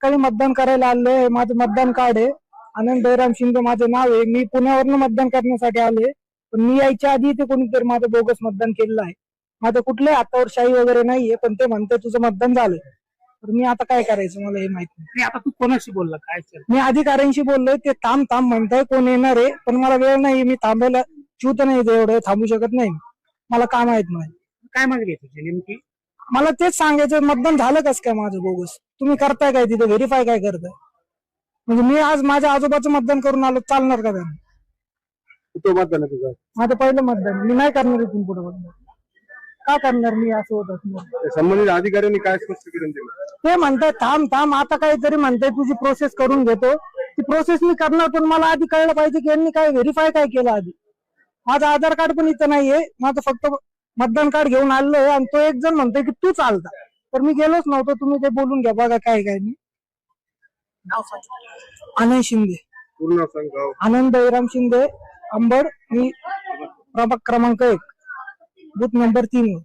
सकाळी मतदान करायला आलोय. हे माझं मतदान कार्ड आहे. आनंद जयराम शिंदे माझं नाव आहे. मी पुण्यावरनं मतदान करण्यासाठी आलोय. पण मी यायच्या आधी ते कोणीतरी माझं बोगस मतदान केलेलं आहे. माझं कुठल्याही हातावर शाही वगैरे नाहीये पण ते म्हणते तुझं मतदान झालंय. तर मी आता काय करायचं मला हे माहीत नाही. आता तू कोणाशी बोलला? काय मी अधिकाऱ्यांशी बोललोय. ते थांब थांब म्हणताय कोण येणार आहे? पण मला वेळ नाही. मी थांबायला चिवत नाही एवढं थांबू शकत नाही. मला काम आहेत नाही. काय मागणी आहे तुझी नेमकी? मला तेच सांगायचं मतदान झालं कस काय माझं बोगस? तुम्ही करताय काय तिथे? व्हेरीफाय काय करताय? म्हणजे मी आज माझ्या आजोबाचं मतदान करून आलो चालणार का त्यांना? तो मतदान आहे तुझं. माझं पहिलं मतदान. मी नाही करणार इथून पुढे मतदान. का करणार मी असं होत असणार? संबंधित अधिकाऱ्यांनी काय स्पष्टीकरण दिलं? ते म्हणताय थांब थांब आता काहीतरी म्हणताय तुझी प्रोसेस करून घेतो. ती प्रोसेस मी करणार पण मला आधी कळलं पाहिजे की यांनी काय व्हेरीफाय काय केलं आधी. माझं आधार कार्ड पण इथं नाहीये. माझं फक्त मतदान कार्ड घेऊन आलोय आणि तो एक जण म्हणतोय की तू चालता तर मी गेलोच नव्हतो. तुम्ही ते बोलून घ्या बघा काय काय मी आनंद शिंदे. पूर्ण आनंद जयराम शिंदे अंबड मी प्रभाग क्रमांक एक बूथ नंबर तीन वर.